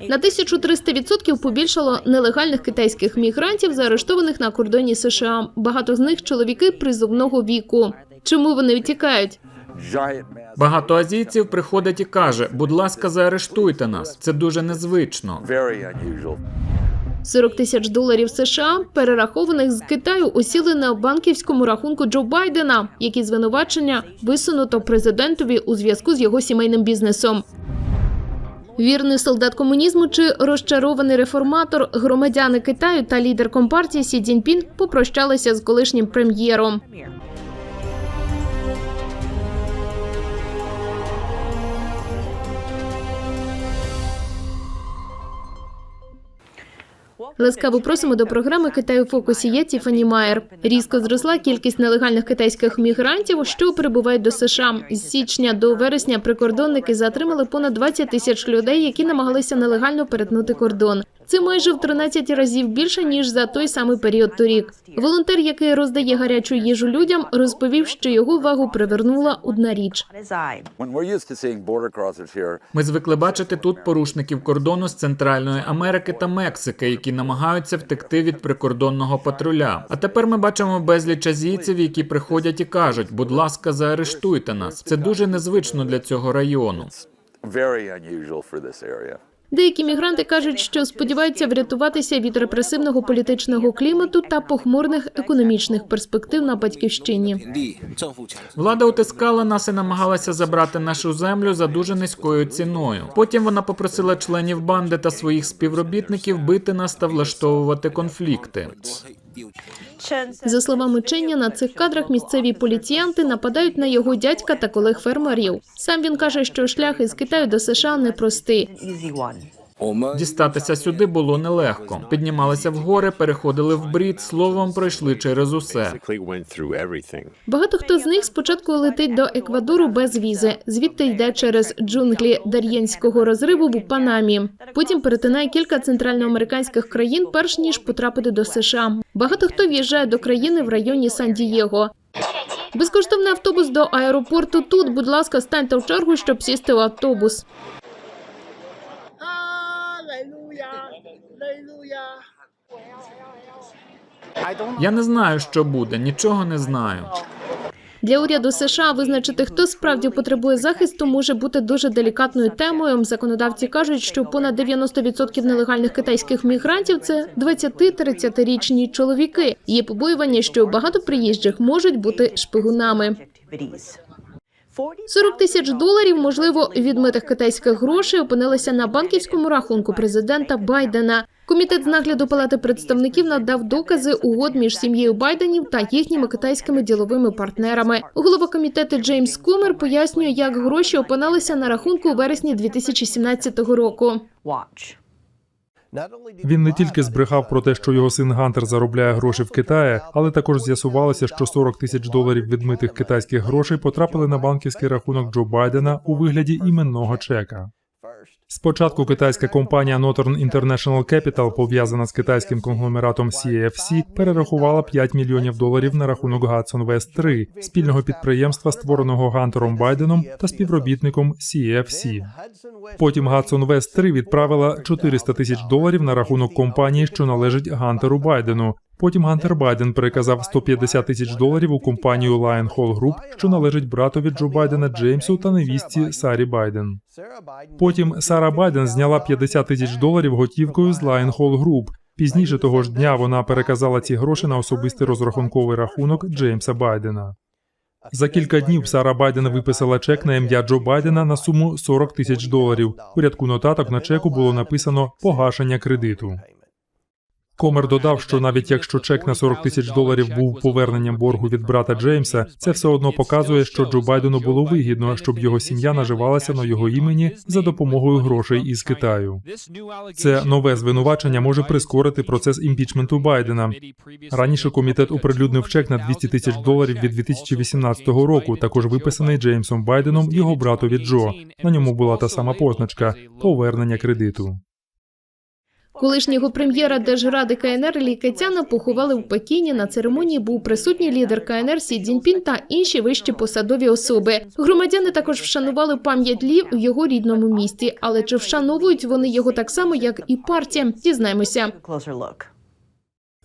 На 1300% побільшало нелегальних китайських мігрантів, заарештованих на кордоні США. Багато з них чоловіки призовного віку. Чому вони втікають? Багато азійців приходить і каже: будь ласка, заарештуйте нас. Це дуже незвично. very 40 тисяч доларів США, перерахованих з Китаю, осіли на банківському рахунку Джо Байдена, які звинувачення висунуто президентові у зв'язку з його сімейним бізнесом. Вірний солдат комунізму чи розчарований реформатор, громадяни Китаю та лідер компартії Сі Цзіньпін попрощалися з колишнім прем'єром. Ласкаво просимо до програми Китай у фокусі. Я Тіфані Майер. Різко зросла кількість нелегальних китайських мігрантів, що прибувають до США. З січня до вересня прикордонники затримали понад 20 тисяч людей, які намагалися нелегально перетнути кордон. Це майже в 13 разів більше ніж за той самий період торік. Волонтер, який роздає гарячу їжу людям, розповів, що його увагу привернула одна річ. Ми звикли бачити тут порушників кордону з Центральної Америки та Мексики, які намагаються втекти від прикордонного патруля. А тепер ми бачимо безліч азійців, які приходять і кажуть: будь ласка, заарештуйте нас. Це дуже незвично для цього району. Деякі мігранти кажуть, що сподіваються врятуватися від репресивного політичного клімату та похмурних економічних перспектив на батьківщині. Влада утискала нас і намагалася забрати нашу землю за дуже низькою ціною. Потім вона попросила членів банди та своїх співробітників бити нас та влаштовувати конфлікти. 调 За словами Ченя, на цих кадрах місцеві поліціянти нападають на його дядька та колег фермерів. Сам він каже, що шлях із Китаю до США непростий. Дістатися сюди було нелегко. Піднімалися в гори, переходили в брід, словом, пройшли через усе. Багато хто з них спочатку летить до Еквадору без візи, звідти йде через джунглі Дар'єнського розриву в Панамі. Потім перетинає кілька центральноамериканських країн, перш ніж потрапити до США. Багато хто в'їжджає до країни в районі Сан-Дієго. Безкоштовний автобус до аеропорту тут. Будь ласка, станьте в чергу, щоб сісти в автобус. Я не знаю, що буде, нічого не знаю. Для уряду США визначити, хто справді потребує захисту, може бути дуже делікатною темою. Законодавці кажуть, що понад 90% нелегальних китайських мігрантів це 20-30-річні чоловіки. Є побоювання, що багато приїжджих можуть бути шпигунами. Activities. 40 тисяч доларів, можливо, відмитих китайських грошей опинилися на банківському рахунку президента Байдена. Комітет з нагляду палати представників надав докази угод між сім'єю Байденів та їхніми китайськими діловими партнерами. Голова комітету Джеймс Комер пояснює, як гроші опинилися на рахунку у вересні 2017 року. Він не тільки збрехав про те, що його син Гантер заробляє гроші в Китаї, але також з'ясувалося, що 40 тисяч доларів відмитих китайських грошей потрапили на банківський рахунок Джо Байдена у вигляді іменного чека. Спочатку китайська компанія Northern International Capital, пов'язана з китайським конгломератом CAFC, перерахувала 5 мільйонів доларів на рахунок Hudson West 3 спільного підприємства, створеного Гантером Байденом та співробітником CAFC. Потім Hudson West 3 відправила 400 тисяч доларів на рахунок компанії, що належить Гантеру Байдену. Потім Гантер Байден переказав 150 тисяч доларів у компанію Lion Hall Group, що належить братові Джо Байдена Джеймсу та невістці Сарі Байден. Потім Сара Байден зняла 50 тисяч доларів готівкою з Lion Hall Group. Пізніше того ж дня вона переказала ці гроші на особистий розрахунковий рахунок Джеймса Байдена. За кілька днів Сара Байден виписала чек на ім'я Джо Байдена на суму 40 тисяч доларів. У рядку нотаток на чеку було написано погашення кредиту. Комер додав, що навіть якщо чек на 40 тисяч доларів був поверненням боргу від брата Джеймса, це все одно показує, що Джо Байдену було вигідно, щоб його сім'я наживалася на його імені за допомогою грошей із Китаю. Це нове звинувачення може прискорити процес імпічменту Байдена. Раніше комітет оприлюднив чек на 200 тисяч доларів від 2018 року, також виписаний Джеймсом Байденом його братові Джо. На ньому була та сама позначка повернення кредиту. Колишнього прем'єра Держради КНР Лі Кетяна поховали в Пекіні. На церемонії був присутній лідер КНР Сі Цзіньпін та інші вищі посадові особи. Громадяни також вшанували пам'ять Лі в його рідному місті. Але чи вшановують вони його так само, як і партія? Дізнаємося.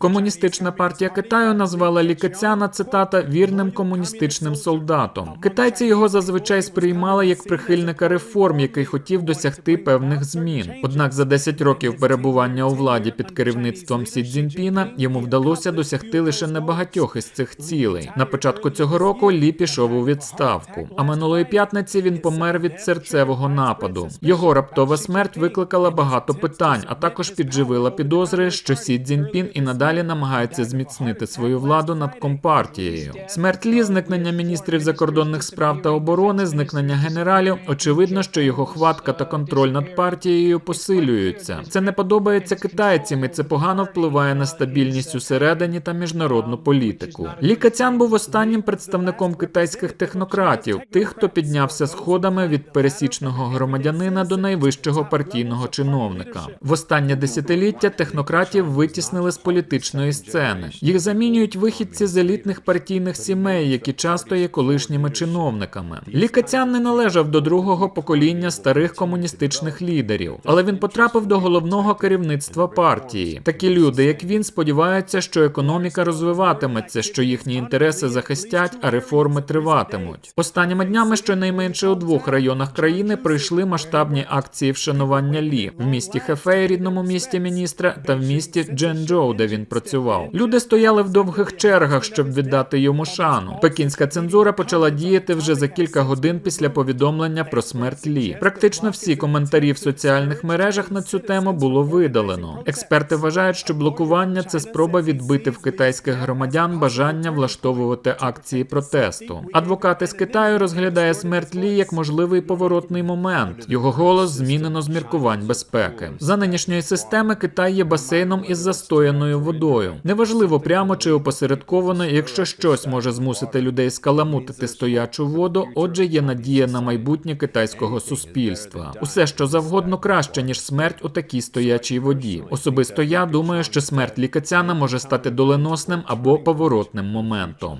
Комуністична партія Китаю назвала Лікацяна цитата вірним комуністичним солдатом. Китайці його зазвичай сприймали як прихильника реформ, який хотів досягти певних змін. Однак за 10 років перебування у владі під керівництвом Сі Цзіньпіна йому вдалося досягти лише небагатьох із цих цілей. На початку цього року Лі пішов у відставку. А минулої п'ятниці він помер від серцевого нападу. Його раптова смерть викликала багато питань, а також підживила підозри, що Сі Цзіньпін і надалі намагається зміцнити свою владу над компартією. Смерть Лі, зникнення міністрів закордонних справ та оборони, зникнення генералів. Очевидно, що його хватка та контроль над партією посилюються. Це не подобається китайцям, і це погано впливає на стабільність усередині та міжнародну політику. Лі Кацян був останнім представником китайських технократів, тих, хто піднявся сходами від пересічного громадянина до найвищого партійного чиновника. В останнє десятиліття технократів витіснили з політичної сцени. Їх замінюють вихідці з елітних партійних сімей, які часто є колишніми чиновниками. Лі Кацян не належав до другого покоління старих комуністичних лідерів, але він потрапив до головного керівництва партії. Такі люди, як він, сподіваються, що економіка розвиватиметься, що їхні інтереси захистять, а реформи триватимуть. Останніми днями щонайменше у двох районах країни пройшли масштабні акції вшанування Лі в місті Хефей, рідному місті міністра, та в місті Дженджоу, де він працював. Люди стояли в довгих чергах, щоб віддати йому шану. Пекінська цензура почала діяти вже за кілька годин після повідомлення про смерть Лі. Практично всі коментарі в соціальних мережах на цю тему було видалено. Експерти вважають, що блокування це спроба відбити в китайських громадян бажання влаштовувати акції протесту. Адвокат із Китаю розглядає смерть Лі як можливий поворотний момент. Його голос змінено з міркувань безпеки. За нинішньої системи Китай є басейном із застояною водою. Неважливо прямо чи опосередковано, якщо щось може змусити людей скаламутити стоячу воду, отже, є надія на майбутнє китайського суспільства. Усе що завгодно краще ніж смерть у такій стоячій воді. Особисто я думаю, що смерть лікацяна може стати доленосним або поворотним моментом.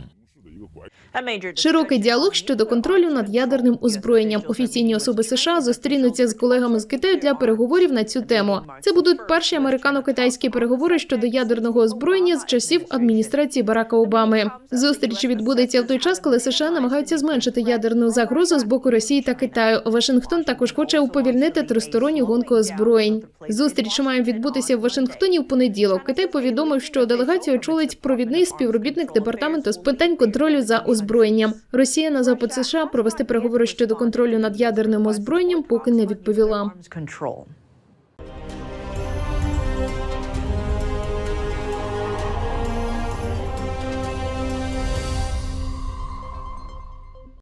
Широкий діалог щодо контролю над ядерним озброєнням. Офіційні особи США зустрінуться з колегами з Китаю для переговорів на цю тему. Це будуть перші американо-китайські переговори щодо ядерного озброєння з часів адміністрації Барака Обами. Зустріч відбудеться в той час, коли США намагаються зменшити ядерну загрозу з боку Росії та Китаю. Вашингтон також хоче уповільнити тристоронню гонку озброєнь. Зустріч має відбутися в Вашингтоні в понеділок. Китай повідомив, що делегацію очолить провідний співробітник департаменту з питань контролю за озброєнням. Росія на запит США провести переговори щодо контролю над ядерним озброєнням поки не відповіла.